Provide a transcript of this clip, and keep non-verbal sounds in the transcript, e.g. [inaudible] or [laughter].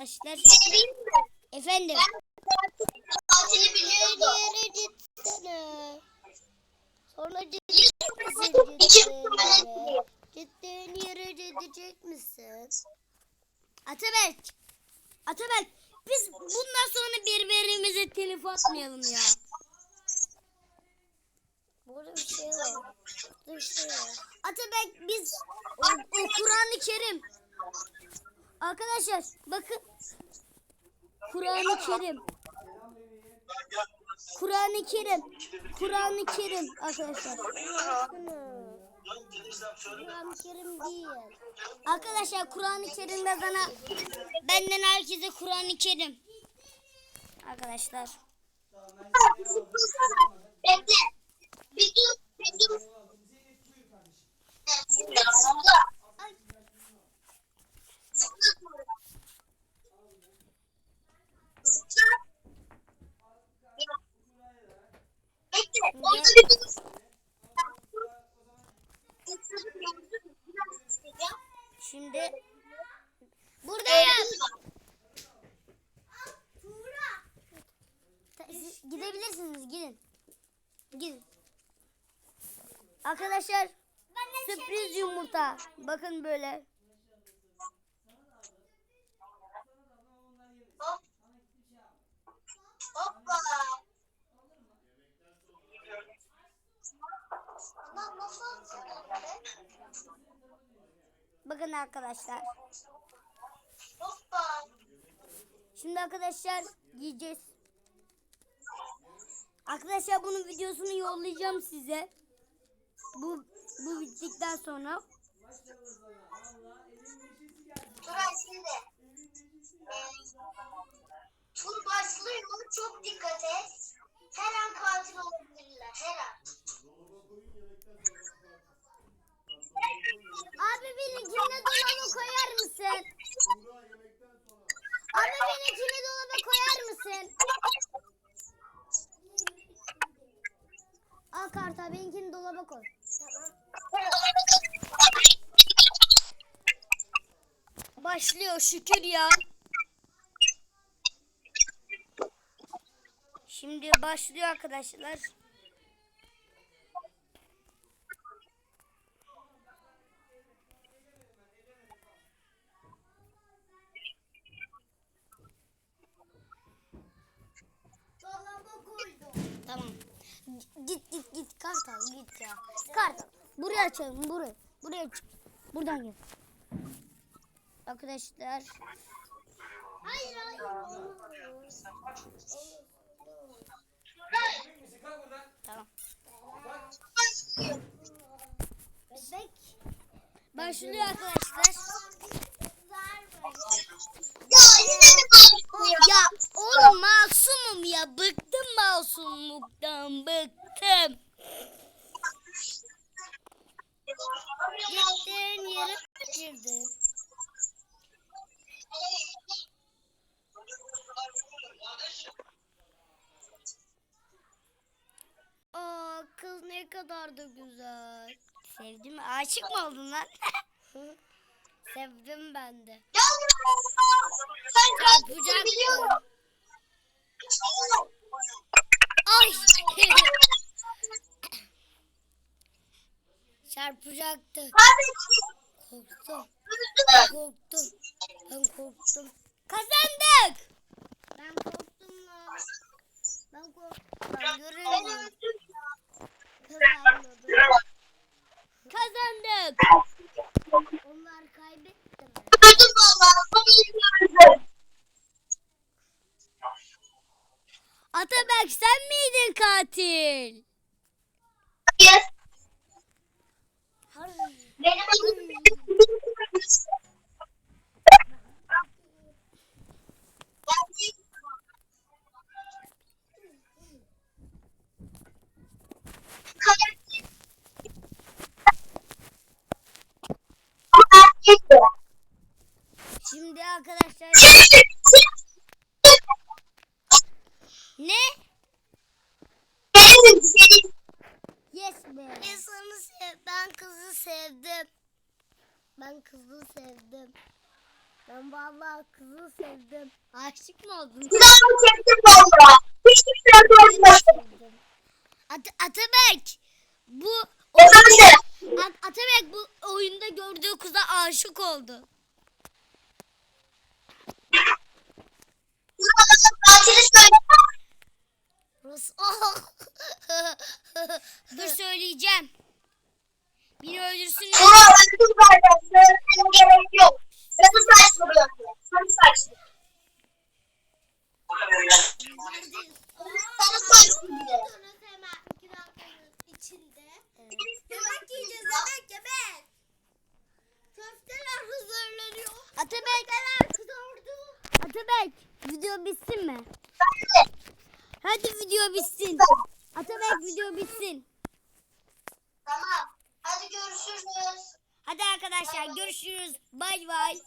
Arkadaşlar efendim. Ben tatili biliyordum. Sonra? Gittiğin yere gidecek misin? Atabek. Atabek biz bundan sonra birbirimize telif atmayalım ya. Burada bir şey var. Burada bir şey var. Atabek biz o, o Kur'an-ı Kerim. Arkadaşlar bakın. Kur'an-ı Kerim. Kur'an-ı Kerim. Kur'an-ı Kerim arkadaşlar. Kur'an-ı Kerim değil. Arkadaşlar Kur'an-ı Kerim yazana benden herkese Kur'an-ı Kerim. Arkadaşlar. Bekle. Bir dur. Bir dur. Ay, Bekle. Orada bir dur. şimdi buradayım. Ta- siz Gidebilirsiniz gidin. Gidin. Arkadaşlar sürpriz yumurta. Bakın böyle. Hop. Hoppa. Bakın arkadaşlar. Hoppa. Şimdi arkadaşlar yiyeceğiz. Arkadaşlar bunun videosunu yollayacağım size. Bu bu bittikten sonra. Turan şimdi. Ee, tur başlıyor. Çok dikkat et. Her an katil olabilirler. Her an. Abi benimkini dolaba koyar mısın? Abi benimkini dolaba koyar mısın? Al karta koy. Başlıyor şükür ya. Şimdi başlıyor arkadaşlar. Tamam. Git git ya. Kartal. Buraya açalım buraya. Buraya çık. Buradan gel. Arkadaşlar. Hayır hayır. Tamam. Bebek. Başlıyor arkadaşlar. Ya yine mi başlıyor? Ya oğlum masumum ya. Bıktım masumluktan bıktım. Ne kadar da güzel. Sevdim mi? Aşık mı oldun lan? [laughs] Sevdim ben de. Ya sen kaçtığını Çarpacak biliyorum. Ay. [laughs] Çarpacaktı. Korktum. Üzülme. Korktum. Ben korktum. Kazandık. Ben korktum lan. Ben korktum. Ben göremedim. Atabek sen miydin katil? Benim adım Şimdi arkadaşlar ne? Yes be. İnsanı sev. Ben kızı sevdim. Ben kızı sevdim. Ben vallahi kızı sevdim. Aşık mı oldun? Silahımı çektim valla. Hiç kimseye sormadım. At Atabek bu Efendim? At Atabek bu oyunda gördüğü kıza aşık oldu. Video bitsin mi? Hadi video bitsin. Atabek video bitsin. Tamam. Hadi görüşürüz. Hadi arkadaşlar görüşürüz. Bay bay.